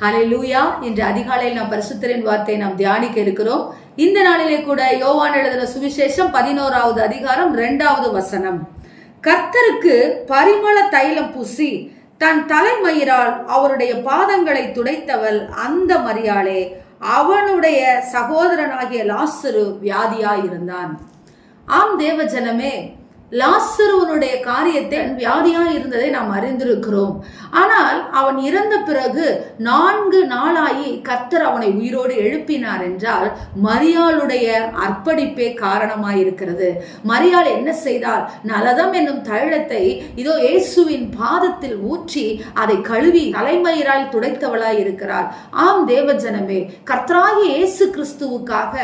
ஹலே லூயா இன்று அதிகாலையில் நாம் பரிசுத்தரின் வார்த்தையை நாம் தியானிக்க இருக்கிறோம். இந்த நாளிலே கூட யோவான் எழுதின சுவிசேஷம் பதினோராவது அதிகாரம் இரண்டாவது வசனம். கர்த்தருக்கு பரிமள தைலம் பூசி தன் தலைமயிரால் அவருடைய பாதங்களை துடைத்தவள் அந்த மரியாளே. அவனுடைய சகோதரனாகிய லாசரு வியாதியாயிருந்தான் ஆம் தேவஜனமே லாசருவனுடைய காரியத்தை வியாதியாக இருந்ததை நாம் அறிந்திருக்கிறோம். ஆனால் அவன் இறந்த பிறகு நான்கு நாளாகி கர்த்தர் அவனை உயிரோடு எழுப்பினார் என்றால் மரியாளுடைய அர்ப்பணிப்பே காரணமாய் இருக்கிறது. மரியாள் என்ன செய்தால் நலதம் என்னும் தழத்தை இதோ இயேசுவின் பாதத்தில் ஊற்றி அதை கழுவி தலைமயிரால் துடைத்தவளாய் இருக்கிறார் ஆம் தேவஜனமே கர்த்தராகி இயேசு கிறிஸ்துவுக்காக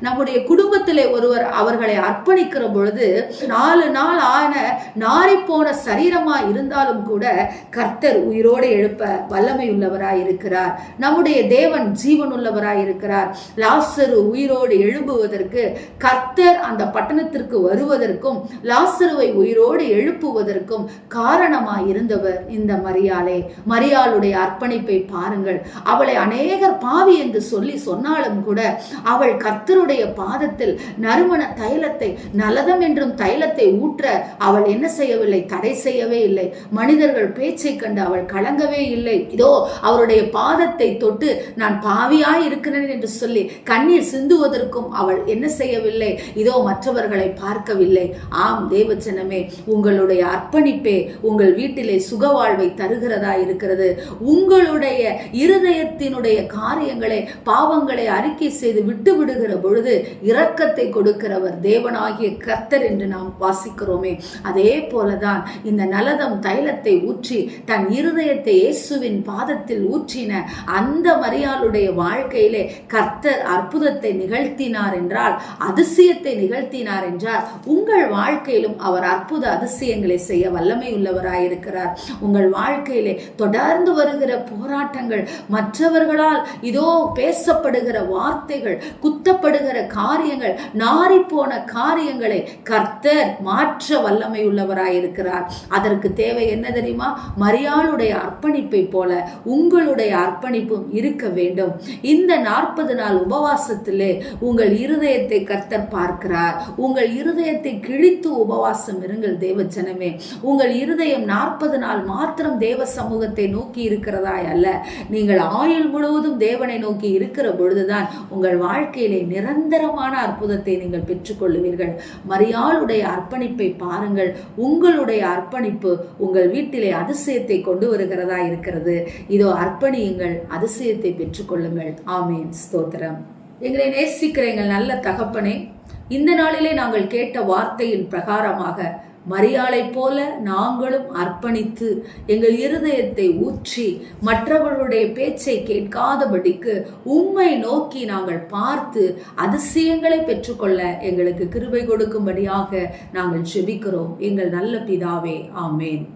நம்முடைய குடும்பத்திலே ஒருவர் அவர்களை அர்ப்பணிக்கிற பொழுது நாலு நாள் ஆன நாரிப்போன சரீரமா இருந்தாலும் கூட கர்த்தர் உயிரோடு எழுப்ப வல்லமை உள்ளவராய் இருக்கிறார் நம்முடைய தேவன் ஜீவன் உள்ளவராய் இருக்கிறார் லாசரு உயிரோடு எழும்புவதற்கு கர்த்தர் அந்த பட்டணத்திற்கு வருவதற்கும் லாசருவை உயிரோடு எழுப்புவதற்கும் காரணமாய் இருந்தவர் இந்த மரியாளே. மரியாளுடைய அர்ப்பணிப்பை பாருங்கள். அவளை அநேகர் பாவி என்று சொல்லி சொன்னாலும் கூட அவள் கர்த்தருடைய பாதத்தில் நறுமண தைலத்தை நலதம் என்றும் தைலத்தை ஊற்ற அவள் என்ன செய்யவில்லை? தடை செய்யவே இல்லை. மனிதர்கள் பேச்சை கண்டு அவள் கலங்கவே இல்லை. இதோ அவருடைய பாதத்தை தொட்டு நான் பாவியாய் இருக்கிறேன் என்று சொல்லி கண்ணீர் சிந்துவதற்கும் அவள் என்ன செய்யவில்லை? இதோ மற்றவர்களை பார்க்கவில்லை. ஆம் தேவச்சனமே உங்களுடைய அர்ப்பணிப்பே உங்கள் வீட்டிலே சுக வாழ்வை தருகிறதா இருக்கிறது. உங்களுடைய இருதயத்தினுடைய காரியங்களை பாவங்களை அறிக்கை செய்து விட்டு விடுகிற பொழுது இரக்கத்தை கொடுக்கிறவர் தேவனாகிய கர்த்தர் என்று நாம் வாசிக்கிறோமே. அதே போலதான் இந்த நலதம் தைலத்தை ஊற்றி தன் இருதயத்தை இயேசுவின் பாதத்தில் ஊற்றின அந்த மரியாளுடைய வாழ்க்கையிலே கர்த்தர் அற்புதத்தை நிகழ்த்தினார் என்றால் அதிசயத்தை நிகழ்த்தினார் என்றால் உங்கள் வாழ்க்கையிலும் அவர் அற்புத அதிசயங்களை செய்ய வல்லமை உள்ளவராயிருக்கிறார் உங்கள் வாழ்க்கையிலே தொடர்ந்து வருகிற போராட்டங்கள் மற்றவர்களால் இதோ பேசப்படுகிற வார்த்தைகள் குத்தப்படுகிற காரியங்கள் நாறிப்போன காரியங்களை கர்த்தர் மாற்ற வல்லமை உள்ளவராயிருக்கிறார் அதற்கு தேவை என்ன தெரியுமா? மரியாளுடைய அர்ப்பணிப்பை போல உங்களுடைய அர்ப்பணிப்பும் இருக்க வேண்டும். இந்த நாற்பது நாள் உபவாசத்திலே உங்கள் இருதயத்தை கர்த்தர் பார்க்கிறார். உங்கள் இருதயத்தை கிழித்து உபவாசம் இருங்கள் தேவஜனமே. உங்கள் இருதயம் நாற்பது நாள் மாத்திரம் தேவ சமூகத்தை நோக்கி இருக்கிறதாய் அல்ல. நீங்கள் ஆயுள் முழுவதும் தேவனை நோக்கி இருக்கிற பொழுதுதான் உங்கள் வாழ்க்கையிலே நிரந்தரமான அற்புதத்தை நீங்கள் பெற்றுக்கொள்ளுவீர்கள். மரியாளுடைய அர்ப்பணிப்பு பாருங்கள். உங்களுடைய அர்ப்பணிப்பு உங்கள் வீட்டிலே அதிசயத்தை கொண்டு வருகிறதா இருக்கிறது. இதோ அர்ப்பணியுங்கள் அதிசயத்தை பெற்றுக்கொள்ளுங்கள் ஆமீன். ஸ்தோத்திரம். எங்களை நேசிக்கிற எங்கள் நல்ல தகப்பனே இந்த நாளிலே நாங்கள் கேட்ட வார்த்தையின் பிரகாரமாக மரியாளைப் போல நாங்களும் அர்ப்பணித்து எங்கள் இருதயத்தை ஊற்றி மற்றவர்களுடைய பேச்சை கேட்காதபடிக்கு உம்மை நோக்கி நாங்கள் பார்த்து அதிசயங்களை பெற்றுக்கொள்ள எங்களுக்கு கிருபை கொடுக்கும்படியாக நாங்கள் ஜெபிக்கிறோம். எங்கள் நல்ல பிதாவே ஆமேன்.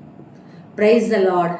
Praise the Lord